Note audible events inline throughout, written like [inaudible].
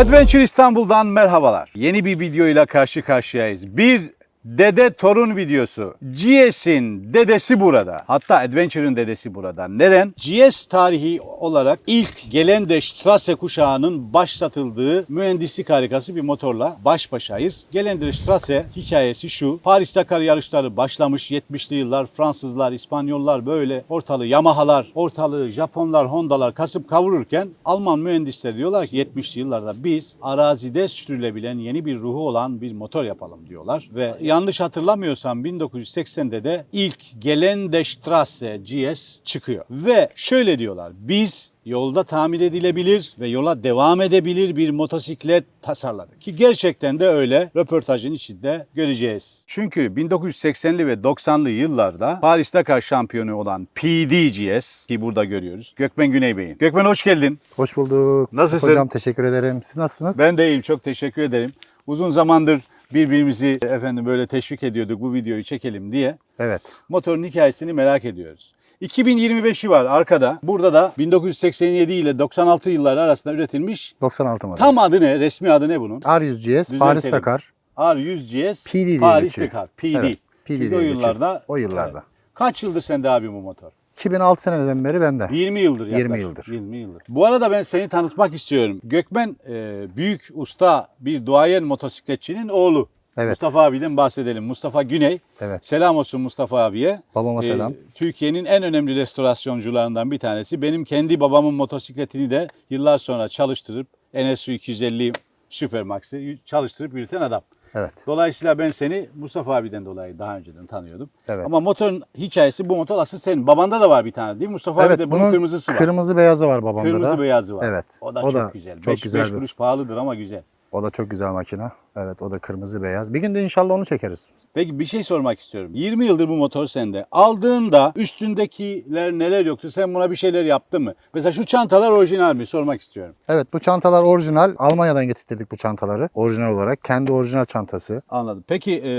Adventure İstanbul'dan merhabalar. Yeni bir videoyla karşı karşıyayız. Bir dede torun videosu. GS'in dedesi burada. Hatta Adventure'ın dedesi burada. Neden? GS tarihi olarak ilk Geländestrasse kuşağının başlatıldığı mühendislik harikası bir motorla baş başayız. Geländestrasse hikayesi şu. Paris Dakar yarışları başlamış 70'li yıllar Fransızlar, İspanyollar böyle ortalığı Yamaha'lar, ortalığı Japonlar, Honda'lar kasıp kavururken Alman mühendisler diyorlar ki 70'li yıllarda biz arazide sürülebilen yeni bir ruhu olan bir motor yapalım diyorlar ve yanlış hatırlamıyorsam 1980'de de ilk Geländestrasse GS çıkıyor. Ve şöyle diyorlar. Biz yolda tamir edilebilir ve yola devam edebilir bir motosiklet tasarladık. Ki gerçekten de öyle röportajın içinde göreceğiz. Çünkü 1980'li ve 90'lı yıllarda Paris Dakar şampiyonu olan PDGS ki burada görüyoruz. Gökmen Güney Bey'in. Gökmen hoş geldin. Hoş bulduk. Nasılsın? Hocam teşekkür ederim. Siz nasılsınız? Ben de iyiyim. Çok teşekkür ederim. Uzun zamandır birbirimizi efendim böyle teşvik ediyorduk bu videoyu çekelim diye. Evet. Motorun hikayesini merak ediyoruz. 2025'i var arkada. Burada da 1987 ile 96 yılları arasında üretilmiş. 96 model. Tam adı ne? Resmi adı ne bunun? R100 GS, Paris Düzeltelim. Dakar. R100 GS PD diye Paris. Dakar. PD. Evet, PD Çünkü o yıllarda. O yıllarda. Evet. Kaç yıldır sende abi bu motor? 2006 seneden beri bende. 20 yıldır yaklaşık. 20 yıldır. 20 yıldır. Bu arada ben seni tanıtmak istiyorum. Gökmen e, büyük usta bir duayen motosikletçinin oğlu. Evet. Mustafa abiden bahsedelim. Mustafa Güney. Evet. Selam olsun Mustafa abiye. Babama Ee, selam. Türkiye'nin en önemli restorasyoncularından bir tanesi. Benim kendi babamın motosikletini de yıllar sonra çalıştırıp NSU 250 Supermax'i çalıştırıp yürüten adam. Evet. Dolayısıyla ben seni Mustafa abiden dolayı daha önceden tanıyordum. Evet. Ama motorun hikayesi bu motor asıl senin. Babanda da var bir tane değil mi? Mustafa evet, abi de bunun, bunun kırmızısı var. Kırmızı beyazı var babamda Kırmızı da. beyazı var. Evet. O da O çok da güzel. çok 5 güzel bir- kuruş pahalıdır ama güzel. O da çok güzel makine. Evet o da kırmızı beyaz. Bir gün de inşallah onu çekeriz. Peki bir şey sormak istiyorum. 20 yıldır bu motor sende. Aldığında üstündekiler neler yoktu? Sen buna bir şeyler yaptın mı? Mesela şu çantalar orijinal mi? Sormak istiyorum. Evet bu çantalar orijinal. Almanya'dan getirttirdik bu çantaları. Orijinal olarak. Kendi orijinal çantası. Anladım. Peki e,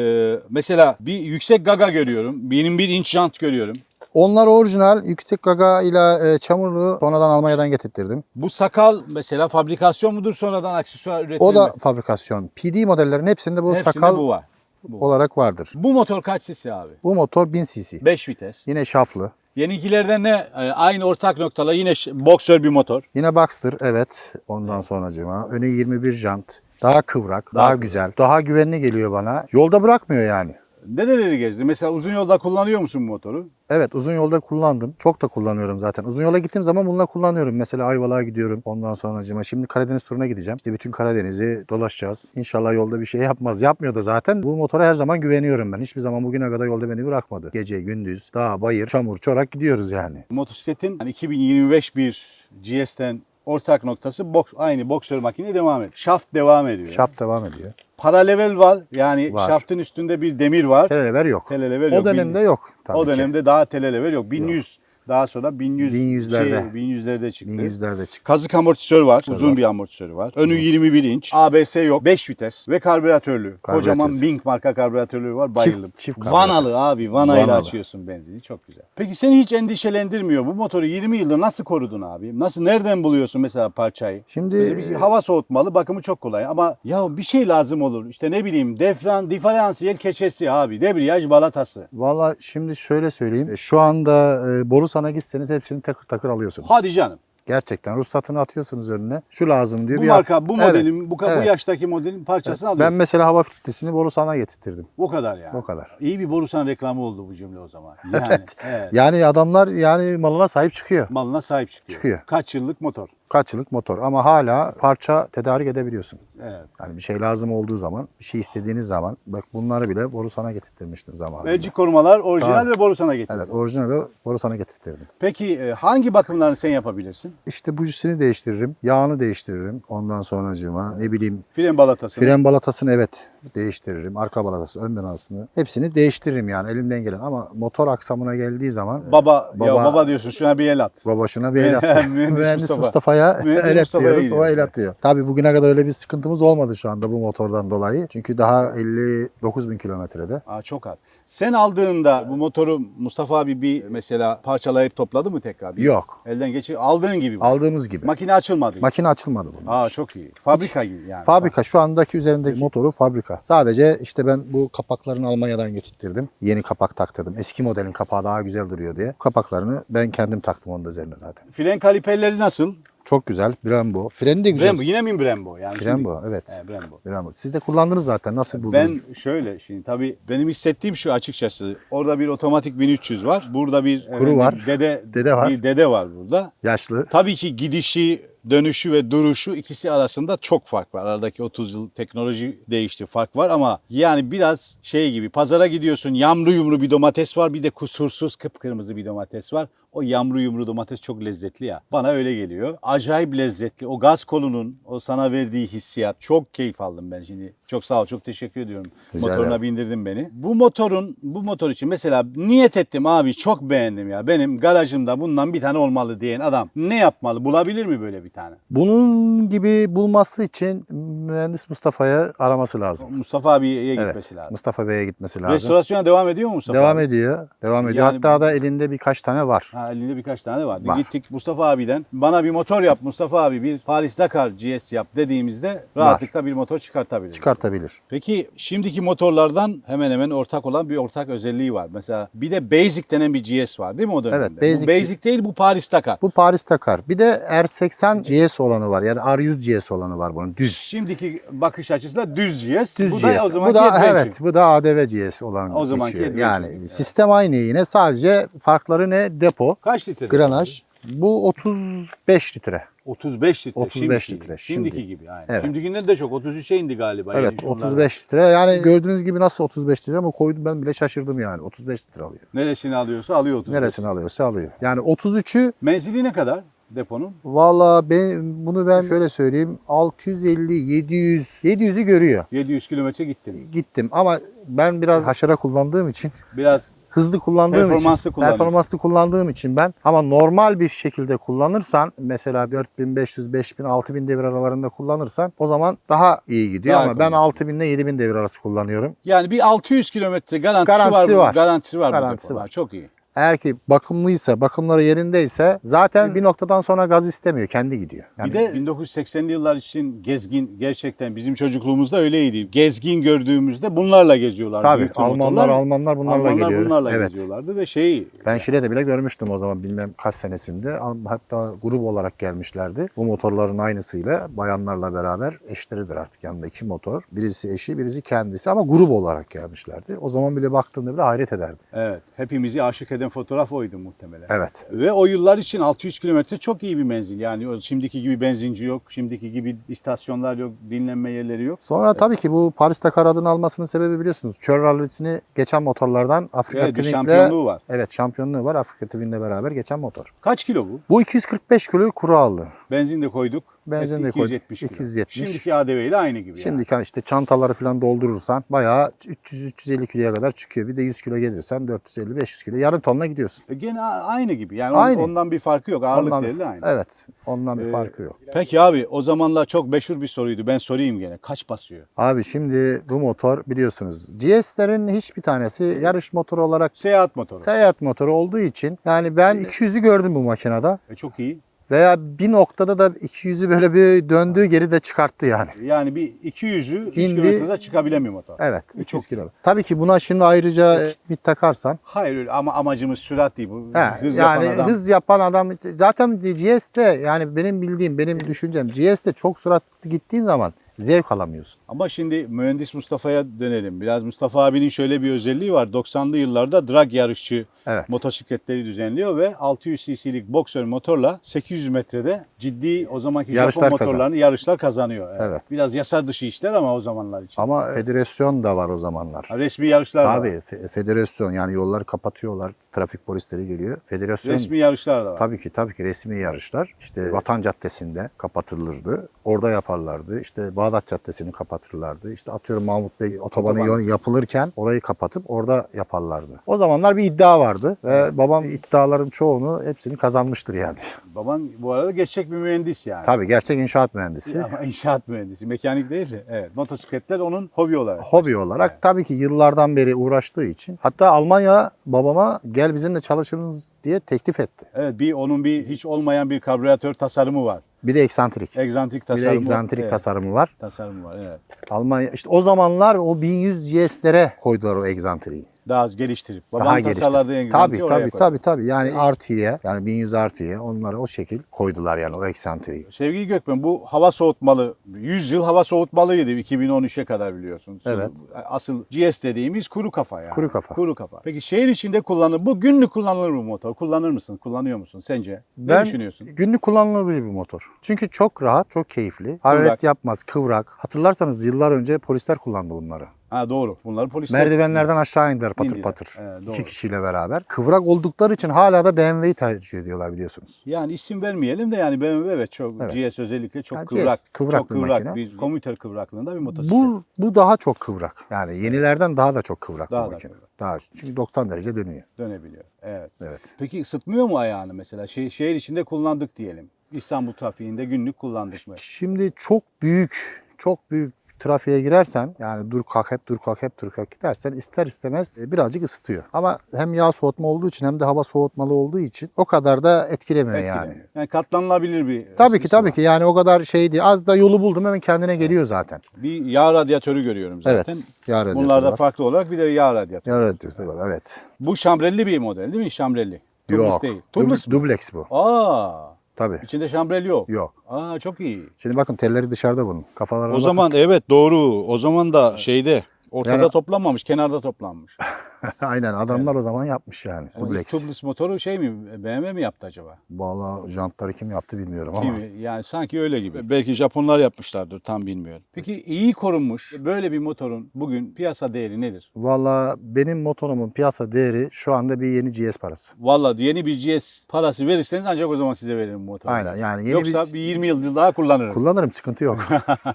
mesela bir yüksek gaga görüyorum. Benim bir inç jant görüyorum. Onlar orijinal. Yüksek gaga ile e, çamurlu sonradan Almanya'dan getirttirdim. Bu sakal mesela fabrikasyon mudur sonradan aksesuar üretimi? O da fabrikasyon. PD modellerin hepsinde bu Hepsinde sakal bu var. Bu. olarak vardır. Bu motor kaç cc abi? Bu motor 1000 cc. 5 vites. Yine şaflı. Yenikilerden ne? E, aynı ortak noktalar yine boksör bir motor. Yine Boxster evet. Ondan sonracıma. Önü 21 jant. Daha kıvrak, Daha daha, güzel. Daha güvenli geliyor bana. Yolda bırakmıyor yani. Nereleri gezdi? Mesela uzun yolda kullanıyor musun bu motoru? Evet uzun yolda kullandım. Çok da kullanıyorum zaten. Uzun yola gittiğim zaman bununla kullanıyorum. Mesela Ayvalık'a gidiyorum. Ondan sonracıma. Şimdi Karadeniz turuna gideceğim. İşte bütün Karadeniz'i dolaşacağız. İnşallah yolda bir şey yapmaz. Yapmıyor da zaten. Bu motora her zaman güveniyorum ben. Hiçbir zaman bugüne kadar yolda beni bırakmadı. Gece, gündüz, dağ, bayır, çamur, çorak gidiyoruz yani. Motosikletin hani 2025 bir GS'ten ortak noktası boks, aynı boksör makine devam ediyor. Şaft devam ediyor. Şaft devam ediyor. Paralevel var. Yani Var. şaftın üstünde bir demir var. Telever yok. Telelever O yok. dönemde Bin- yok. Tabii o ki. dönemde daha telelever yok. 1100 daha sonra 1100 1100'lerde. şey, 1100'lerde çıktı. 1100'lerde çıktı. Kazık amortisör var. Uzun var. bir amortisörü var. Önü 21 inç. ABS yok. 5 vites ve karbüratörlü. Kocaman Bing marka karbüratörlü var. Bayıldım. çift karbüratör. Vanalı abi. Vanayla Vanalı. açıyorsun benzini. Çok güzel. Peki seni hiç endişelendirmiyor. Bu motoru 20 yıldır nasıl korudun abi? Nasıl nereden buluyorsun mesela parçayı? Şimdi Mesela hava soğutmalı, bakımı çok kolay ama ya bir şey lazım olur. İşte ne bileyim, defran, diferansiyel keçesi abi, debriyaj balatası. Valla şimdi şöyle söyleyeyim. E, Şu anda e, Borusan'a gitseniz hepsini takır takır alıyorsunuz. Hadi canım. Gerçekten ruhsatını atıyorsunuz önüne. Şu lazım diyor. Bu bir marka, bu Evet, modelin, bu, ka- bu evet. yaştaki modelin parçasını Ben alıyorsun. mesela hava filtresini Borusan'a getirttirdim. O kadar yani. O kadar. İyi bir Borusan reklamı oldu bu cümle o zaman. [laughs] Yani, evet. Yani adamlar yani malına sahip çıkıyor. Malına sahip çıkıyor. Çıkıyor. Kaç yıllık motor. Kaç yıllık motor ama hala parça tedarik edebiliyorsun. Evet. Yani bir şey lazım olduğu zaman, bir şey istediğiniz zaman bak bunları bile Borusan'a getirttirmiştim zamanında. Belcik korumalar orijinal Tabii. ve Borusan'a getirdi. Evet orijinal ve Borusan'a getirttirdim. Peki e, hangi bakımlarını sen yapabilirsin? İşte bujisini değiştiririm, yağını değiştiririm. Ondan sonracığıma ne bileyim Fren balatasını. Fren balatasını evet değiştiririm. Arka balatası, ön balatası. Hepsini değiştiririm yani elimden gelen. Ama motor aksamına geldiği zaman Baba, ya Baba- baba diyorsun şuna bir el at. baba şuna bir el attı. [laughs] Mühendis Mühendis Mustafa. Mustafa'ya [laughs] Mühendis el atıyoruz. O el atıyor. Tabii bugüne kadar öyle bir sıkıntımız olmadı şu anda bu motordan dolayı. Çünkü daha 59 bin kilometrede. Aa, çok az. Sen aldığında bu motoru Mustafa abi bir mesela parçalayıp topladı mı tekrar? Bir Yok. Elden geçir aldığın gibi. mi? Aldığımız gibi. Makine açılmadı. Makine açılmadı bunun. Aa çok iyi. Fabrika gibi yani. Fabrika şu andaki üzerindeki motoru fabrika. Sadece işte ben bu kapaklarını Almanya'dan getirttirdim. Yeni kapak taktırdım. Eski modelin kapağı daha güzel duruyor diye. Kapaklarını ben kendim taktım onun da üzerine zaten. Fren kaliperleri nasıl? Çok güzel. Brembo. Freni de güzel. Brembo. Yine mi Brembo? Yani Brembo evet. Şimdi, He, Brembo. Brembo. Siz de kullandınız zaten. Nasıl buldunuz? Ben şöyle şimdi tabii benim hissettiğim şu açıkçası. Orada bir otomatik 1300 var. Burada bir efendim, var. Dede, Dede var. Bir dede var burada. Yaşlı. Tabii ki gidişi, dönüşü ve duruşu ikisi arasında çok fark var. Aradaki 30 yıl teknoloji değişti, fark var ama yani biraz şey gibi pazara gidiyorsun yamru yumru bir domates var bir de kusursuz kıpkırmızı bir domates var. O yamru yumru domates çok lezzetli ya. Bana öyle geliyor. Acayip lezzetli. O gaz kolunun o sana verdiği hissiyat çok keyif aldım ben şimdi. Çok sağ ol. Çok teşekkür ediyorum. Rica Motoruna ederim. bindirdin beni. Bu motorun bu motor için mesela niyet ettim abi çok beğendim ya. Benim garajımda bundan bir tane olmalı diyen adam ne yapmalı? Bulabilir mi böyle bir tane? Bunun gibi bulması için mühendis Mustafa'ya araması lazım. Mustafa abiye Evet. gitmesi lazım. Mustafa Bey'e gitmesi lazım. Restorasyona devam ediyor mu Mustafa Devam abi? ediyor. Devam ediyor. Yani- Hatta da elinde birkaç tane var. Ha, elinde birkaç tane vardı. Var. Gittik Mustafa abiden bana bir motor yap Mustafa abi bir Paris Dakar GS yap dediğimizde rahatlıkla bir motor çıkartabilir. Çıkartabilir. Peki şimdiki motorlardan hemen hemen ortak olan bir ortak özelliği var. Mesela bir de Basic denen bir GS var değil mi o dönemde? Evet, Basic- Bu Basic değil bu Paris Dakar. Bu Paris Dakar. Bir de R80 GS olanı var. Yani R100 GS olanı var bunun. Düz. Şimdiki bakış açısıyla düz GS. Düz bu GS. da o zaman bu da evet, bu da ADV GS olan O zamanki geçiyor. Yani Evet. sistem aynı yine. Sadece farkları ne? Depo, Kaç litre? granaj. Bu 35 litre. 35 litre. 35 şimdiki, litre, Şimdiki şimdi. gibi aynen. Evet. Şimdikinden de çok 33'e indi galiba. Evet yani şunlar. 35 litre. Yani gördüğünüz gibi nasıl 35 litre ama koydum ben bile şaşırdım yani. 35 litre alıyor. Neresini alıyorsa alıyor 35. Neresini alıyorsa alıyor. Yani 33'ü Menzili ne kadar deponun? valla ben bunu ben şöyle söyleyeyim 650 700 700'ü görüyor. 700 kilometre gittin. Gittim ama ben biraz haşara kullandığım için Biraz hızlı kullandığım Performanslı için kullanıyorsun. performanslı kullandığım için ben ama normal bir şekilde kullanırsan mesela 4500 5000 6000 devir aralarında kullanırsan o zaman daha iyi gidiyor Daha ama ben ekonomik. 6000 ile 7000 devir arası kullanıyorum. yani bir 600 kilometre garantisi, Garantisi var. var. Garantisi var. bu Garantisi depoda. var. Çok iyi. Eğer ki bakımlıysa, bakımları yerindeyse zaten bir noktadan sonra gaz istemiyor, kendi gidiyor. Yani bir de 1980'li yıllar için gezgin gerçekten bizim çocukluğumuzda öyleydi. Gezgin gördüğümüzde bunlarla geziyorlardı. tabii büyük Almanlar motorlar. Almanlar bunlarla Almanlar geliyor. bunlarla evet. geziyorlardı ve şeyi Ben Şile'de bile görmüştüm o zaman bilmem kaç senesinde. Hatta grup olarak gelmişlerdi. Bu motorların aynısıyla bayanlarla beraber eşleridir artık yanında iki motor. Birisi eşi, birisi kendisi ama grup olarak gelmişlerdi. O zaman bile baktığımda bile hayret ederdim. evet hepimizi aşık eden fotoğraf oydu muhtemelen. Evet. Ve o yıllar için 600 kilometre çok iyi bir menzil. Yani şimdiki gibi benzinci yok, şimdiki gibi istasyonlar yok, dinlenme yerleri yok. Sonra tabii ki bu Paris Dakar adını almasının sebebi biliyorsunuz. Kör rallisini geçen motorlardan Afrika Evet Twin'le- şampiyonluğu var. Evet şampiyonluğu var. Afrika Twin'le beraber geçen motor. Kaç kilo bu? Bu 245 kilo kuru aldı. Benzin de koyduk. Benzin de koyduk. 270 kilo. 270. Şimdiki ADV ile aynı gibi. yani. Şimdiki işte çantaları falan doldurursan bayağı 300-350 kiloya kadar çıkıyor. Bir de 100 kilo gelirsen 450-500 kilo. Yarım tonla gidiyorsun. E Gene aynı gibi. Yani Aynı. ondan bir farkı yok. Ağırlık Ondan- değeri de aynı. Evet. Ondan bir Ee, farkı yok. Peki abi o zamanlar çok meşhur bir soruydu. Ben sorayım gene. Kaç basıyor? Abi şimdi bu motor biliyorsunuz GS'lerin hiçbir tanesi yarış motoru olarak Seyahat motoru. seyahat motoru olduğu için yani ben 200'ü gördüm bu makinede. E çok iyi. Veya bir noktada da 200'ü böyle bir döndüğü geri de çıkarttı yani. Yani bir 200'ü 3 İndi. kilometre hıza çıkabilemiyor motor. Evet. E, 200 çok kilo. Tabii ki buna şimdi ayrıca kitmit takarsan Hayır öyle ama amacımız sürat değil. Bu He, hız yani yapan adam. hız yapan adam zaten GS'te yani benim bildiğim benim düşüncem GS'te çok süratli gittiğin zaman zevk alamıyorsun. Ama şimdi mühendis Mustafa'ya dönelim. Biraz Mustafa abinin şöyle bir özelliği var. 90'lı yıllarda drag yarışçı Evet. motosikletleri düzenliyor ve 600 cc'lik boksör motorla 800 metrede ciddi o zamanki Yarışlar Japon motorlarını yarışlar kazanıyor. Evet. Biraz yasa dışı işler ama o zamanlar için. Ama federasyon da var o zamanlar. Ha, Resmi yarışlar da var. Tabii fe- federasyon yani yolları kapatıyorlar. Trafik polisleri geliyor. Federasyon Resmi yarışlar da var. Tabii ki tabii ki resmi yarışlar. İşte Vatan Caddesi'nde kapatılırdı. Orada yaparlardı. İşte Bağdat Bağdat Caddesi'ni kapatırlardı. İşte atıyorum Mahmut Bey otobanı Otoban. yapılırken orayı kapatıp orada yaparlardı. O zamanlar bir iddia vardı ve babam iddiaların çoğunu hepsini kazanmıştır yani. [laughs] Baban bu arada geçecek bir mühendis yani. Tabii gerçek inşaat mühendisi. Ama inşaat mühendisi, mekanik değil de. Evet, motosikletler onun hobi olarak. Hobi olarak Evet. tabii ki yıllardan beri uğraştığı için. Hatta Almanya babama gel bizimle çalışırız diye teklif etti. Evet, bir onun bir hiç olmayan bir karbüratör tasarımı var. Bir de eksantrik. Egzantrik Bir tasarımı. de egzantrik evet, tasarımı var. tasarımı var. Evet. Almanya işte o zamanlar o 1100 GS'lere koydular o egzantriği. Daha geliştirip. Baban Daha tasarladığı gelişti. egzantriği Tabii tabii koydu. tabii tabii. Yani RT'ye yani 1100 RT'ye onları o şekil koydular yani o eksantriği. Sevgili Gökmen bu hava soğutmalı 100 yıl hava soğutmalıydı 2013'e kadar biliyorsun. Evet. Asıl GS dediğimiz kuru kafa yani. Kuru kafa. Kuru kafa. Peki şehir içinde kullanılır. Bu günlük kullanılır mı motor? Kullanır mısın? Kullanıyor musun sence? Ben ne düşünüyorsun? günlük kullanılabilir bir motor. Çünkü çok rahat, çok keyifli. Hararet Kıvrak. yapmaz, kıvrak. Hatırlarsanız yıllar önce polisler kullandı bunları. Ha doğru. Bunları polisler Merdivenlerden aşağı indiler patır İndiler. patır. Evet, doğru. İki kişiyle beraber. Kıvrak oldukları için hala da BMW'yi tercih ediyorlar biliyorsunuz. Yani isim vermeyelim de yani BMW evet çok Evet. GS özellikle çok Yani GS, kıvrak. kıvrak çok bir kıvrak makine. bir komüter kıvraklığında bir motosiklet. Bu bu daha çok kıvrak. Yani yenilerden daha da çok kıvrak Daha bu da makine. kıvrak. Daha çünkü 90 derece dönüyor. dönebiliyor. Evet. Evet. Peki ısıtmıyor mu ayağını mesela? Şeh- şehir içinde kullandık diyelim. İstanbul trafiğinde günlük kullandık mı? Şimdi çok büyük, çok büyük trafiğe girersen yani dur kalk hep dur kalk hep dur kalk gidersen ister istemez e, birazcık ısıtıyor. Ama hem yağ soğutma olduğu için hem de hava soğutmalı olduğu için o kadar da etkilemiyor yani. Etkilemiyor. Yani katlanılabilir bir Tabii ki tabii var. ki yani o kadar şey değil. Az da yolu buldum hemen kendine geliyor zaten. Bir yağ radyatörü görüyorum zaten. Evet. Yağ radyatörü Bunlarda var. farklı olarak bir de yağ radyatörü. Yağ radyatörü var evet. Bu şambrelli bir model değil mi? Şambrelli. Tubeless Yok. değil. Tubeless Dub-? Dubleks bu. Aa, Tabii. içinde şambrel yok. Yok. Aa çok iyi. Şimdi bakın telleri dışarıda bunun. Kafalarına O bakın. zaman evet doğru. O zaman da şeyde ortada Yani- toplanmamış, kenarda toplanmış. [laughs] Aynen adamlar o zaman yapmış yani. Dubleks. Tubeless motoru şey mi? BMW mi yaptı acaba? Valla jantları kim yaptı bilmiyorum Değil ama. Yani sanki öyle gibi. Belki Japonlar yapmışlardır tam bilmiyorum. Peki iyi korunmuş böyle bir motorun bugün piyasa değeri nedir? Valla benim motorumun piyasa değeri şu anda bir yeni GS parası. Vallahi yeni bir GS parası verirseniz ancak o zaman size veririm motoru. Aynen, yani yeni Yoksa bir- bir 20 yıl daha kullanırım. Kullanırım sıkıntı yok.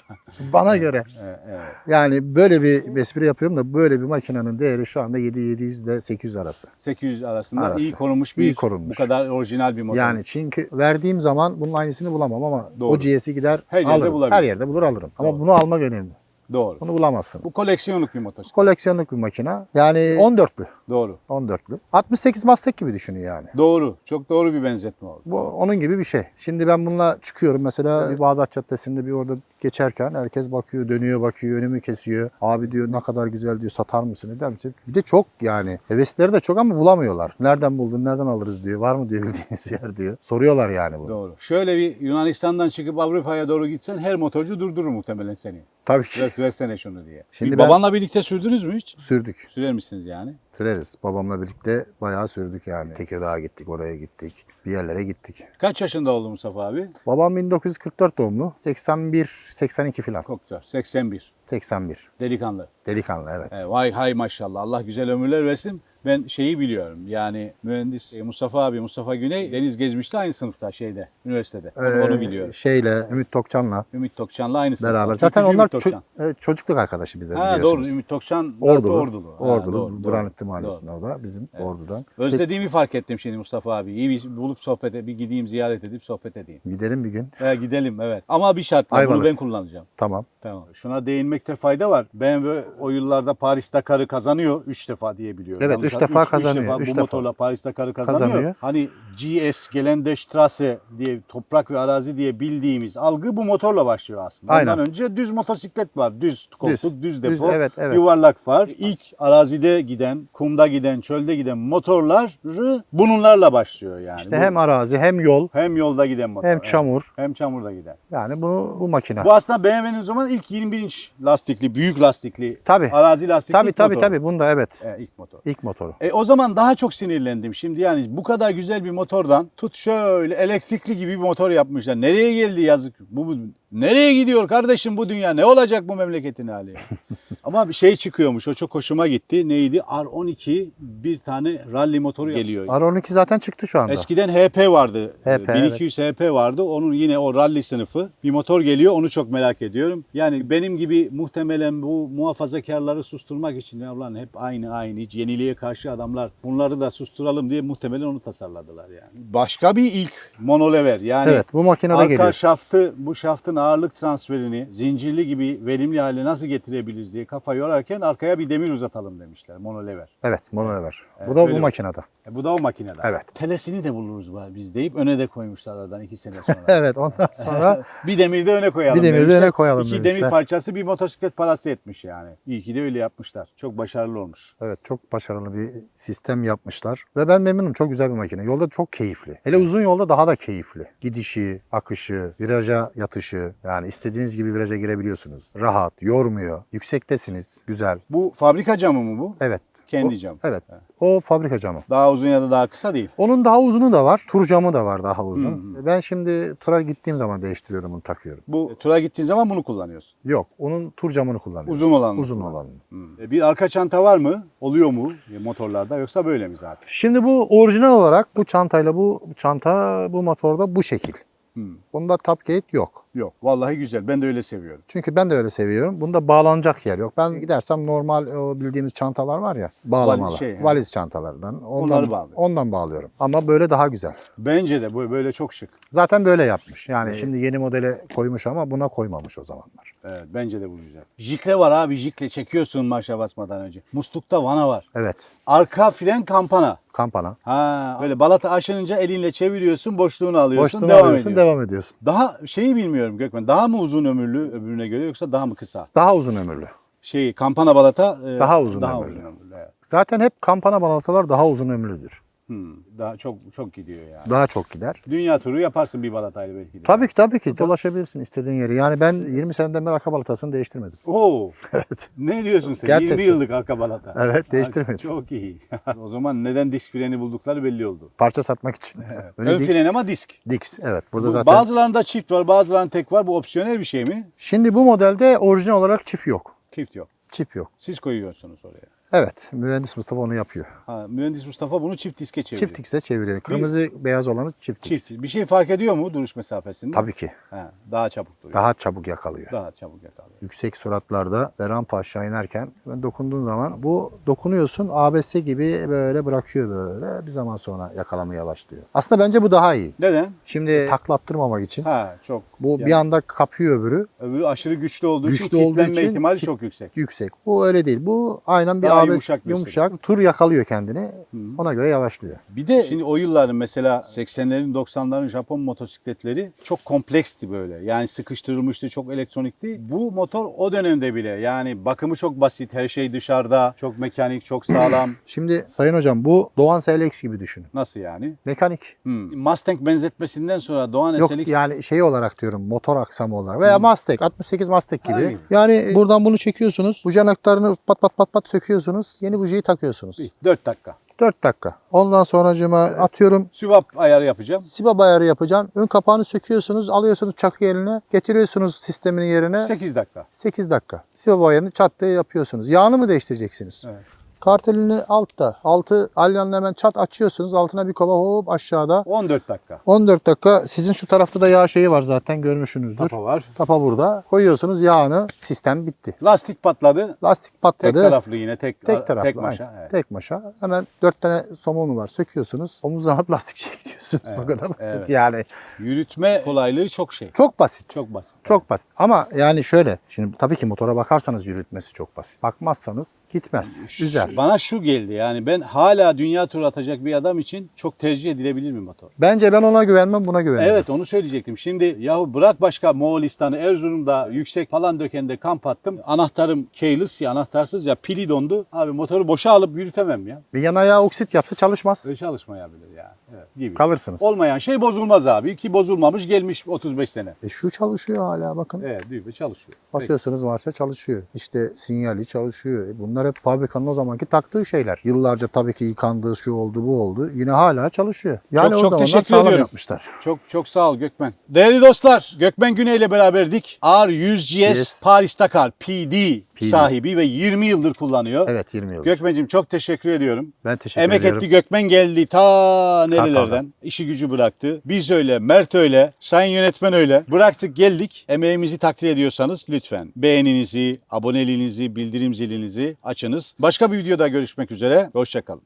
[laughs] Bana göre. Evet, evet. Yani böyle bir espri yapıyorum da böyle bir makinenin değeri şu anda 7-700 ile 800 arası. 800 arasında Arası. iyi korunmuş bir İyi korunmuş. bu kadar orijinal bir motor. Yani çünkü verdiğim zaman bunun aynısını bulamam ama Doğru. o GS'i gider Her yerde alırım. bulabilir. Her yerde bulur alırım. Ama Doğru. bunu almak önemli. Doğru. Bunu bulamazsınız. Bu koleksiyonluk bir motosiklet. koleksiyonluk bir makine. Yani 14'lü. Doğru. 14'lü. 68 Mustang gibi düşünün yani. Doğru. Çok doğru bir benzetme oldu. Bu onun gibi bir şey. Şimdi ben bununla çıkıyorum mesela bir Bağdat Caddesi'nde bir orada geçerken herkes bakıyor, dönüyor, bakıyor, önümü kesiyor. Abi diyor ne kadar güzel diyor satar mısın eder misin? Bir de çok yani hevesleri de çok ama bulamıyorlar. Nereden buldun, nereden alırız diyor. Var mı diyor bildiğiniz [laughs] yer diyor. Soruyorlar yani bunu. Doğru. Şöyle bir Yunanistan'dan çıkıp Avrupa'ya doğru gitsen her motorcu durdurur muhtemelen seni. Tabii ki Ver, versene şunu diye. Şimdi Bir ben- babanla birlikte sürdünüz mü hiç? sürdük. Sürer misiniz yani? Süreriz. Babamla birlikte bayağı sürdük yani. Tekirdağ'a gittik, oraya gittik. Bir yerlere gittik. Kaç yaşında oldu Mustafa abi? Babam 1944 doğumlu. 81, 82 falan. Koktör. 81. 81. Delikanlı. Delikanlı evet. E, vay hay maşallah. Allah güzel ömürler versin. Ben şeyi biliyorum. Yani mühendis e, Mustafa abi, Mustafa Güney deniz gezmişti aynı sınıfta şeyde, üniversitede. Onu, Ee, onu biliyorum. Şeyle, Ümit Tokcan'la Ümit Tokçan'la aynı sınıfta. beraber. Zaten onlar Ümit ço- evet, çocukluk arkadaşı bir de Ha biliyorsunuz. doğru Ümit Tokçan Ordulu. Ordulu. Ha, Ordulu. doğru, doğru. Mahallesi'nde o da bizim Ordu'dan. İşte Özlediğimi fark ettim şimdi Mustafa abi. İyi bir bulup sohbet e- bir gideyim ziyaret edip sohbet edeyim. gidelim bir gün. He, gidelim evet. Ama bir şartla bunu ben kullanacağım. Tamam. Tamam. Şuna değinmekte fayda var. BMW o yıllarda Paris Dakar'ı kazanıyor 3 defa diye biliyorum. Evet, Yanlış üç defa Üç- üç kazanıyor, defa üç bu defa. motorla Paris Dakar'ı kazanıyor. Kazanıyor. Hani GS Geländestraße diye toprak ve arazi diye bildiğimiz algı bu motorla başlıyor aslında. Aynen. Ondan önce düz motosiklet var. Düz koltuk, düz, depo, evet, evet. yuvarlak far. İlk arazide giden, kumda giden, çölde giden motorları bununlarla başlıyor yani. İşte Bu- hem arazi hem yol hem yolda giden motor. hem evet. çamur. Hem çamurda giden. Yani bunu bu makine. Bu aslında BMW'nin o zaman ilk 21 inç lastikli, büyük lastikli, Tabii. arazi lastikli Tabii tabii motoru. tabii bunda evet. E, ilk motor. İlk motoru. E, o zaman daha çok sinirlendim. Şimdi yani bu kadar güzel bir motordan tut şöyle elektrikli gibi bir motor yapmışlar. Nereye geldi yazık? Bu, bu Nereye gidiyor kardeşim bu dünya? Ne olacak bu memleketin hali? [laughs] Ama bir şey çıkıyormuş. O çok hoşuma gitti. Neydi? R12 bir tane rally motoru geliyor. R12 zaten çıktı şu anda. Eskiden HP vardı. HP, 1200 HP vardı. Onun yine o rally sınıfı. Bir motor geliyor. Onu çok merak ediyorum. Yani benim gibi muhtemelen bu muhafazakarları susturmak için ya ulan hep aynı aynı hiç yeniliğe karşı adamlar bunları da susturalım diye muhtemelen onu tasarladılar yani. Başka bir ilk monolever. Yani Evet bu makinede Arka geliyor. şaftı, bu şaftın ağırlık transferini zincirli gibi verimli hale nasıl getirebiliriz diye kafa yorarken arkaya bir demir uzatalım demişler monolever. Evet monolever. Evet, bu da bu makinede. E bu da o makinede. Evet. Telesini de buluruz biz deyip öne de koymuşlar aradan iki sene sonra. [laughs] Evet ondan sonra [laughs] bir demir de öne koyalım Bir demir de demişler. öne koyalım İki demişler. demir parçası bir motosiklet parası etmiş yani. İyi ki de öyle yapmışlar. Çok başarılı olmuş. evet çok başarılı bir sistem yapmışlar. Ve ben memnunum. Çok güzel bir makine. Yolda çok keyifli. Hele uzun yolda daha da keyifli. Gidişi, akışı, viraja yatışı. Yani istediğiniz gibi viraja girebiliyorsunuz. Rahat, yormuyor. Yüksektesiniz. Güzel. Bu fabrika camı mı bu? Evet. Kendi O- cam. Evet. O fabrika camı. Daha uzun ya da daha kısa değil. Onun daha uzunu da var. Tur camı da var daha uzun. Ben şimdi tura gittiğim zaman değiştiriyorum bunu takıyorum. Bu tura gittiğin zaman bunu kullanıyorsun. Yok. Onun tur camını kullanıyorum. Uzun olan. Uzun olanı. Hmm. E, Bir arka çanta var mı? Oluyor mu e, motorlarda yoksa böyle mi zaten? Şimdi bu orijinal olarak bu çantayla bu çanta bu motorda bu şekil. Hmm. Bunda top gate yok. Yok. Vallahi güzel. Ben de öyle seviyorum. Çünkü ben de öyle seviyorum. Bunda bağlanacak yer yok. Ben gidersem normal o bildiğimiz çantalar var ya bağlamalı. şey, valiz çantalardan. Ondan, Onları bağlıyor. Ondan bağlıyorum. Ama böyle daha güzel. Bence de bu böyle çok şık. Zaten böyle yapmış. Yani şimdi yeni modele koymuş ama buna koymamış o zamanlar. Evet bence de bu güzel. Jikle var abi jikle çekiyorsun marşa basmadan önce. Muslukta vana var. Evet. Arka fren kampana. Kampana. Ha böyle balata aşınınca elinle çeviriyorsun boşluğunu alıyorsun Boşluğunu devam alıyorsun, ediyorsun. devam ediyorsun. Daha şeyi bilmiyorum Gökmen. Daha mı uzun ömürlü öbürüne göre yoksa daha mı kısa? Daha uzun ömürlü. Şey kampana balata e, Daha uzun daha ömürlü. uzun ömürlü. Evet. Zaten hep kampana balatalar daha uzun ömürlüdür. Hmm, daha çok çok gidiyor yani. Daha çok gider. Dünya turu yaparsın bir balatayla belki de. Tabii ki tabii ki dolaşabilirsin istediğin yeri. Yani ben 20 seneden beri arka balatasını değiştirmedim. Oo. [laughs] Evet. Ne diyorsun sen? Gerçekten. 20 yıllık arka balata. Evet, değiştirmedim. Çok iyi. [laughs] o zaman neden disk freni buldukları belli oldu. Parça satmak için. [laughs] Ön fren ama disk. Dix evet. Burada Bu zaten. Bazılarında çift var, bazılarında tek var. Bu opsiyonel bir şey mi? Şimdi bu modelde orijinal olarak çift yok. Çift yok. Çift yok. Siz koyuyorsunuz oraya. Evet. Mühendis Mustafa onu yapıyor. Ha, mühendis Mustafa bunu çift diske çeviriyor. Çift X'e çeviriyor. Kırmızı beyaz olanı çift. Çift. Bir şey fark ediyor mu duruş mesafesinde? Tabii ki. Ha, daha çabuk duruyor. Daha, Daha çabuk yakalıyor. çabuk yakalıyor. Yüksek süratlarda ve rampa aşağı inerken ben dokunduğun zaman bu dokunuyorsun ABS gibi böyle bırakıyor böyle bir zaman sonra yakalamaya başlıyor. Aslında bence bu daha iyi. Neden? Şimdi taklattırmamak için Ha çok. bu Yani bir anda kapıyor öbürü Öbürü aşırı güçlü olduğu Güçlü için olduğu kilitlenme için ihtimali ki- çok yüksek. yüksek. Bu öyle değil. Bu aynen bir Daha ABS yumuşak yumuşak, tur yakalıyor kendini. Ona göre yavaşlıyor. Bir de şimdi o yılların mesela 80'lerin 90'ların Japon motosikletleri çok kompleksti böyle. Yani sıkıştırılmıştı, çok elektronikti. Bu motor o dönemde bile yani bakımı çok basit, her şey dışarıda, çok mekanik, çok sağlam. [clears throat] Şimdi Sayın Hocam bu Doğan SLX gibi düşünün. Nasıl yani? Mekanik. Hmm. Mustang benzetmesinden sonra Doğan Yok SLX yani şey olarak diyorum motor aksamı olarak veya Mustang 68 Mustang gibi. Aynen. Yani buradan bunu çekiyorsunuz. Buji aktarını pat pat pat pat söküyorsunuz. Yeni bujiyi takıyorsunuz. 4 dakika. 4 dakika. Ondan sonracıma atıyorum Sübap ayarı yapacağım. Sibab ayarı yapacağım. Ön kapağını söküyorsunuz. Alıyorsunuz çakı eline. Getiriyorsunuz sistemin yerine. 8 dakika. 8 dakika. Sibab ayarını çat diye yapıyorsunuz. Yağını mı değiştireceksiniz? Evet. Kartelini altta. Altı alyanla hemen çat açıyorsunuz. Altına bir kova hop aşağıda. 14 dakika. 14 dakika. Sizin şu tarafta da yağ şeyi var zaten görmüşsünüzdür. Tapa var. Tapa burada. Koyuyorsunuz yağını. Sistem bitti. Lastik patladı. Lastik Tek patladı. taraflı yine tek Tek taraflı. tek maşa. aynen. Evet. Tek maşa. Hemen 4 tane somonu var. Söküyorsunuz. Omuzdan alıp lastikçiye gidiyorsunuz. Evet, Bu kadar basit evet. yani. Yürütme kolaylığı çok şey. Çok basit. Çok basit. Çok basit. Ama yani şöyle. Şimdi tabii ki motora bakarsanız yürütmesi çok basit. Bakmazsanız gitmez. Üzer. Bana şu geldi yani ben hala dünya turu atacak bir adam için çok tercih edilebilir bir motor. Bence ben ona güvenmem buna güvenirim. Evet onu söyleyecektim. Şimdi yahu bırak başka Moğolistan'ı Erzurum'da yüksek falan dökende kamp attım. Anahtarım keyless ya anahtarsız ya pili dondu. Abi motoru boşa alıp yürütemem ya. Bir yana ayağı oksit yapsa çalışmaz. Öyle çalışmayabilir yani. Evet, gibi. Kalırsınız. Olmayan şey bozulmaz abi. Ki bozulmamış gelmiş 35 sene. E şu çalışıyor hala bakın. Evet düğme çalışıyor. Basıyorsunuz varsa çalışıyor. İşte sinyali çalışıyor. E bunlar hep fabrikanın o zaman zamanki taktığı şeyler. Yıllarca tabii ki yıkandı, şu oldu, bu oldu. Yine hala çalışıyor. Yani Çok o çok zamanlar teşekkür sağlam ediyorum. yapmışlar. Çok çok sağ ol Gökmen. Değerli dostlar, Gökmen Güney ile beraberdik. R100 GS Yes. Paris Dakar PD, PD. sahibi ve 20 yıldır kullanıyor. Evet 20 yıl. Gökmen'cim çok teşekkür ediyorum. ben teşekkür Emek ediyorum. etti Gökmen geldi ta nerelerden. İşi gücü bıraktı. Biz öyle, Mert öyle, sayın yönetmen öyle. Bıraktık geldik. Emeğimizi takdir ediyorsanız lütfen beğeninizi, aboneliğinizi, bildirim zilinizi açınız. Başka bir videoda görüşmek üzere. Hoşçakalın.